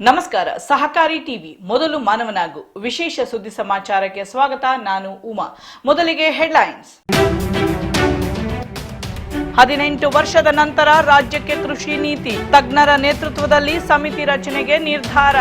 ನಮಸ್ಕಾರ, ಸಹಕಾರಿ ಟಿವಿ, ಮೊದಲು ಮಾನವನಾಗು. ವಿಶೇಷ ಸುದ್ದಿ ಸಮಾಚಾರಕ್ಕೆ ಸ್ವಾಗತ, ನಾನು ಉಮಾ. ಮೊದಲಿಗೆ ಹೆಡ್ಲೈನ್ಸ್. ಹದಿನೆಂಟು ವರ್ಷದ ನಂತರ ರಾಜ್ಯಕ್ಕೆ ಕೃಷಿ ನೀತಿ, ತಜ್ಞರ ನೇತೃತ್ವದಲ್ಲಿ ಸಮಿತಿ ರಚನೆಗೆ ನಿರ್ಧಾರ.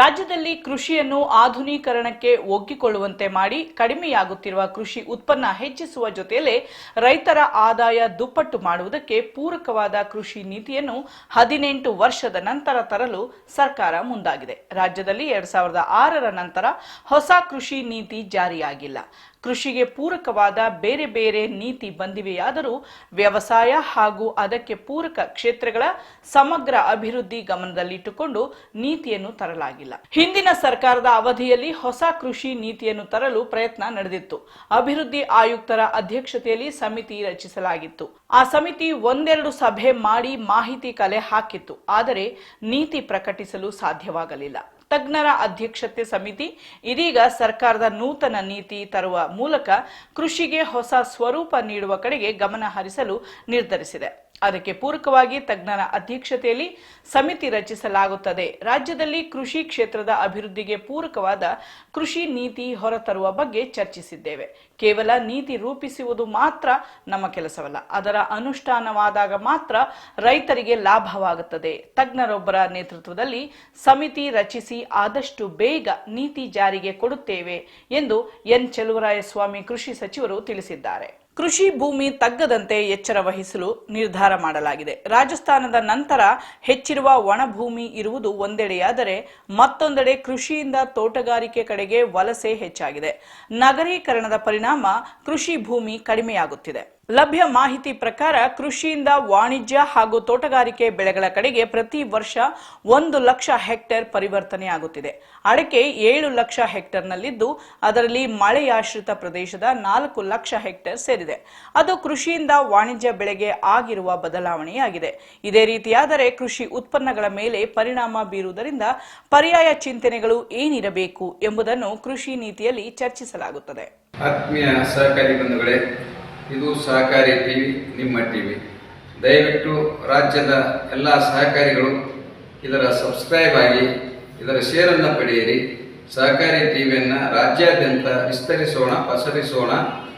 ರಾಜ್ಯದಲ್ಲಿ ಕೃಷಿಯನ್ನು ಆಧುನೀಕರಣಕ್ಕೆ ಒಗ್ಗಿಕೊಳ್ಳುವಂತೆ ಮಾಡಿ ಕಡಿಮೆಯಾಗುತ್ತಿರುವ ಕೃಷಿ ಉತ್ಪನ್ನ ಹೆಚ್ಚಿಸುವ ಜೊತೆಯಲ್ಲೇ ರೈತರ ಆದಾಯ ದುಪ್ಪಟ್ಟು ಮಾಡುವುದಕ್ಕೆ ಪೂರಕವಾದ ಕೃಷಿ ನೀತಿಯನ್ನು ಹದಿನೆಂಟು ವರ್ಷದ ನಂತರ ತರಲು ಸರ್ಕಾರ ಮುಂದಾಗಿದೆ. ರಾಜ್ಯದಲ್ಲಿ ಎರಡ್ ಸಾವಿರದ ಆರರ ನಂತರ ಹೊಸ ಕೃಷಿ ನೀತಿ ಜಾರಿಯಾಗಿಲ್ಲ. ಕೃಷಿಗೆ ಪೂರಕವಾದ ಬೇರೆ ಬೇರೆ ನೀತಿ ಬಂದಿವೆಯಾದರೂ ವ್ಯವಸಾಯ ಹಾಗೂ ಅದಕ್ಕೆ ಪೂರಕ ಕ್ಷೇತ್ರಗಳ ಸಮಗ್ರ ಅಭಿವೃದ್ಧಿ ಗಮನದಲ್ಲಿಟ್ಟುಕೊಂಡು ನೀತಿಯನ್ನು ತರಲಾಗಿಲ್ಲ. ಹಿಂದಿನ ಸರ್ಕಾರದ ಅವಧಿಯಲ್ಲಿ ಹೊಸ ಕೃಷಿ ನೀತಿಯನ್ನು ತರಲು ಪ್ರಯತ್ನ ನಡೆದಿತ್ತು. ಅಭಿವೃದ್ಧಿ ಆಯುಕ್ತರ ಅಧ್ಯಕ್ಷತೆಯಲ್ಲಿ ಸಮಿತಿ ರಚಿಸಲಾಗಿತ್ತು. ಆ ಸಮಿತಿ ಒಂದೆರಡು ಸಭೆ ಮಾಡಿ ಮಾಹಿತಿ ಕಲೆ ಹಾಕಿತ್ತು. ಆದರೆ ನೀತಿ ಪ್ರಕಟಿಸಲು ಸಾಧ್ಯವಾಗಲಿಲ್ಲ. ತಜ್ಞರ ಅಧ್ಯಕ್ಷತೆ ಸಮಿತಿ, ಇದೀಗ ಸರ್ಕಾರದ ನೂತನ ನೀತಿ ತರುವ ಮೂಲಕ ಕೃಷಿಗೆ ಹೊಸ ಸ್ವರೂಪ ನೀಡುವ ಕಡೆಗೆ ಗಮನ ಹರಿಸಲು ನಿರ್ಧರಿಸಿದೆ. ಅದಕ್ಕೆ ಪೂರಕವಾಗಿ ತಜ್ಞರ ಅಧ್ಯಕ್ಷತೆಯಲ್ಲಿ ಸಮಿತಿ ರಚಿಸಲಾಗುತ್ತದೆ. ರಾಜ್ಯದಲ್ಲಿ ಕೃಷಿ ಕ್ಷೇತ್ರದ ಅಭಿವೃದ್ಧಿಗೆ ಪೂರಕವಾದ ಕೃಷಿ ನೀತಿ ಹೊರತರುವ ಬಗ್ಗೆ ಚರ್ಚಿಸಿದ್ದೇವೆ. ಕೇವಲ ನೀತಿ ರೂಪಿಸುವುದು ಮಾತ್ರ ನಮ್ಮ ಕೆಲಸವಲ್ಲ. ಅದರ ಅನುಷ್ಠಾನವಾದಾಗ ಮಾತ್ರ ರೈತರಿಗೆ ಲಾಭವಾಗುತ್ತದೆ. ತಜ್ಞರೊಬ್ಬರ ನೇತೃತ್ವದಲ್ಲಿ ಸಮಿತಿ ರಚಿಸಿ ಆದಷ್ಟು ಬೇಗ ನೀತಿ ಜಾರಿಗೆ ಕೊಡುತ್ತೇವೆ ಎಂದು ಎನ್ ಚೆಲುವರಾಯಸ್ವಾಮಿ ಕೃಷಿ ಸಚಿವರು ತಿಳಿಸಿದ್ದಾರೆ. ಕೃಷಿ ಭೂಮಿ ತಗ್ಗದಂತೆ ಎಚ್ಚರ ವಹಿಸಲು ನಿರ್ಧಾರ ಮಾಡಲಾಗಿದೆ. ರಾಜಸ್ಥಾನದ ನಂತರ ಹೆಚ್ಚಿರುವ ಒಣಭೂಮಿ ಇರುವುದು ಒಂದೆಡೆಯಾದರೆ ಮತ್ತೊಂದೆಡೆ ಕೃಷಿಯಿಂದ ತೋಟಗಾರಿಕೆ ಕಡೆಗೆ ವಲಸೆ ಹೆಚ್ಚಾಗಿದೆ. ನಗರೀಕರಣದ ಪರಿಣಾಮ ಕೃಷಿ ಭೂಮಿ ಕಡಿಮೆಯಾಗುತ್ತಿದೆ. ಲಭ್ಯ ಮಾಹಿತಿ ಪ್ರಕಾರ ಕೃಷಿಯಿಂದ ವಾಣಿಜ್ಯ ಹಾಗೂ ತೋಟಗಾರಿಕೆ ಬೆಳೆಗಳ ಕಡೆಗೆ ಪ್ರತಿ ವರ್ಷ ಒಂದು ಲಕ್ಷ ಹೆಕ್ಟೇರ್ ಪರಿವರ್ತನೆಯಾಗುತ್ತಿದೆ. ಅಡಕೆ ಏಳು ಲಕ್ಷ ಹೆಕ್ಟೇರ್ನಲ್ಲಿದ್ದು, ಅದರಲ್ಲಿ ಮಳೆಯಾಶ್ರಿತ ಪ್ರದೇಶದ ನಾಲ್ಕು ಲಕ್ಷ ಹೆಕ್ಟೇರ್ ಸೇರಿದೆ. ಅದು ಕೃಷಿಯಿಂದ ವಾಣಿಜ್ಯ ಬೆಳೆಗೆ ಆಗಿರುವ ಬದಲಾವಣೆಯಾಗಿದೆ. ಇದೇ ರೀತಿಯಾದರೆ ಕೃಷಿ ಉತ್ಪನ್ನಗಳ ಮೇಲೆ ಪರಿಣಾಮ ಬೀರುವುದರಿಂದ ಪರ್ಯಾಯ ಚಿಂತನೆಗಳು ಏನಿರಬೇಕು ಎಂಬುದನ್ನು ಕೃಷಿ ನೀತಿಯಲ್ಲಿ ಚರ್ಚಿಸಲಾಗುತ್ತದೆ. ಆತ್ಮೀಯ ಸಹಕಾರಿ ಬಂಧುಗಳೇ, ಇದು ಸಹಕಾರಿ ಟಿವಿ, ನಿಮ್ಮ ಟಿವಿ. ದಯವಿಟ್ಟು ರಾಜ್ಯದ ಎಲ್ಲ ಸಹಕಾರಿಗಳು ಇದರ ಸಬ್ಸ್ಕ್ರೈಬ್ ಆಗಿ ಇದರ ಶೇರನ್ನು ಪಡೆಯಿರಿ. ಸಹಕಾರಿ ಟಿವಿಯನ್ನು ರಾಜ್ಯಾದ್ಯಂತ ವಿಸ್ತರಿಸೋಣ, ಪಸರಿಸೋಣ.